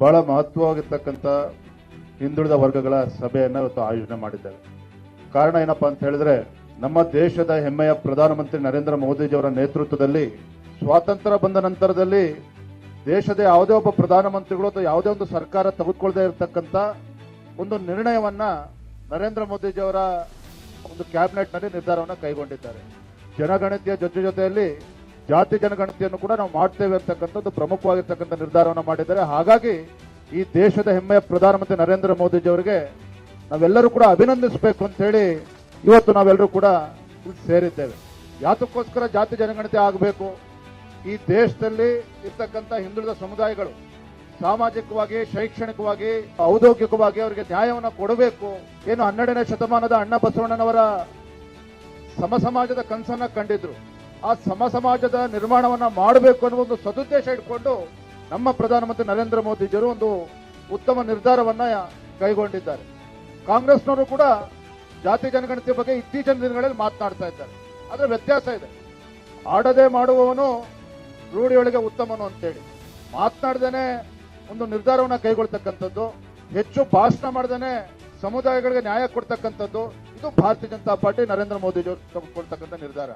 ಬಹಳ ಮಹತ್ವವಾಗಿರ್ತಕ್ಕಂಥ ಹಿಂದುಳಿದ ವರ್ಗಗಳ ಸಭೆಯನ್ನು ಇವತ್ತು ಆಯೋಜನೆ ಮಾಡಿದ್ದೇವೆ ಕಾರಣ ಏನಪ್ಪಾ ಅಂತ ಹೇಳಿದ್ರೆ, ನಮ್ಮ ದೇಶದ ಹೆಮ್ಮೆಯ ಪ್ರಧಾನಮಂತ್ರಿ ನರೇಂದ್ರ ಮೋದಿಜಿಯವರ ನೇತೃತ್ವದಲ್ಲಿ ಸ್ವಾತಂತ್ರ್ಯ ಬಂದ ನಂತರದಲ್ಲಿ ದೇಶದ ಯಾವುದೇ ಒಬ್ಬ ಪ್ರಧಾನಮಂತ್ರಿಗಳು ಅಥವಾ ಯಾವುದೇ ಒಂದು ಸರ್ಕಾರ ತೆಗೆದುಕೊಳ್ಳದೆ ಇರತಕ್ಕಂತ ಒಂದು ನಿರ್ಣಯವನ್ನ ನರೇಂದ್ರ ಮೋದಿಜಿಯವರ ಒಂದು ಕ್ಯಾಬಿನೆಟ್ನಲ್ಲಿ ನಿರ್ಧಾರವನ್ನ ಕೈಗೊಂಡಿದ್ದಾರೆ. ಜನಗಣತಿಯ ಜೊತೆ ಜೊತೆಯಲ್ಲಿ ಜಾತಿ ಜನಗಣತಿಯನ್ನು ಕೂಡ ನಾವು ಮಾಡ್ತೇವೆ ಅಂತಕ್ಕಂಥದ್ದು ಪ್ರಮುಖವಾಗಿರ್ತಕ್ಕಂಥ ನಿರ್ಧಾರವನ್ನು ಮಾಡಿದ್ದಾರೆ. ಹಾಗಾಗಿ ಈ ದೇಶದ ಹೆಮ್ಮೆಯ ಪ್ರಧಾನಮಂತ್ರಿ ನರೇಂದ್ರ ಮೋದಿಜಿಯವರಿಗೆ ನಾವೆಲ್ಲರೂ ಕೂಡ ಅಭಿನಂದಿಸಬೇಕು ಅಂತ ಹೇಳಿ ಇವತ್ತು ನಾವೆಲ್ಲರೂ ಕೂಡ ಸೇರಿದ್ದೇವೆ. ಯಾತಕ್ಕೋಸ್ಕರ ಜಾತಿ ಜನಗಣತಿ ಆಗಬೇಕು? ಈ ದೇಶದಲ್ಲಿ ಇರ್ತಕ್ಕಂಥ ಹಿಂದುಳಿದ ಸಮುದಾಯಗಳು ಸಾಮಾಜಿಕವಾಗಿ, ಶೈಕ್ಷಣಿಕವಾಗಿ, ಔದ್ಯೋಗಿಕವಾಗಿ ಅವರಿಗೆ ನ್ಯಾಯವನ್ನು ಕೊಡಬೇಕು. ಏನು ಹನ್ನೆರಡನೇ ಶತಮಾನದ ಅಣ್ಣ ಬಸವಣ್ಣನವರ ಸಮಸಮಾಜದ ಕನಸನ್ನ ಕಂಡಿದ್ರು. ಆ ಸಮ ಸಮಾಜದ ನಿರ್ಮಾಣವನ್ನ ಮಾಡಬೇಕು ಅನ್ನೋ ಒಂದು ಸದುದ್ದೇಶ ಇಟ್ಕೊಂಡು ನಮ್ಮ ಪ್ರಧಾನಮಂತ್ರಿ ನರೇಂದ್ರ ಮೋದಿಜಿಯವರು ಒಂದು ಉತ್ತಮ ನಿರ್ಧಾರವನ್ನ ಕೈಗೊಂಡಿದ್ದಾರೆ. ಕಾಂಗ್ರೆಸ್ನವರು ಕೂಡ ಜಾತಿ ಜನಗಣತಿ ಬಗ್ಗೆ ಇತ್ತೀಚಿನ ದಿನಗಳಲ್ಲಿ ಮಾತನಾಡ್ತಾ ಇದ್ದಾರೆ. ಅದರ ವ್ಯತ್ಯಾಸ ಇದೆ. ಆಡದೆ ಮಾಡುವವನು ರೂಢಿಯೊಳಗೆ ಉತ್ತಮನು ಅಂತೇಳಿ. ಮಾತನಾಡ್ದೇನೆ ಒಂದು ನಿರ್ಧಾರವನ್ನ ಕೈಗೊಳ್ತಕ್ಕಂಥದ್ದು, ಹೆಚ್ಚು ಭಾಷಣ ಮಾಡ್ದೇನೆ ಸಮುದಾಯಗಳಿಗೆ ನ್ಯಾಯ ಕೊಡ್ತಕ್ಕಂಥದ್ದು, ಇದು ಭಾರತೀಯ ಜನತಾ ಪಾರ್ಟಿ ನರೇಂದ್ರ ಮೋದಿಜಿಯವರು ಕೊಡ್ತಕ್ಕಂಥ ನಿರ್ಧಾರ.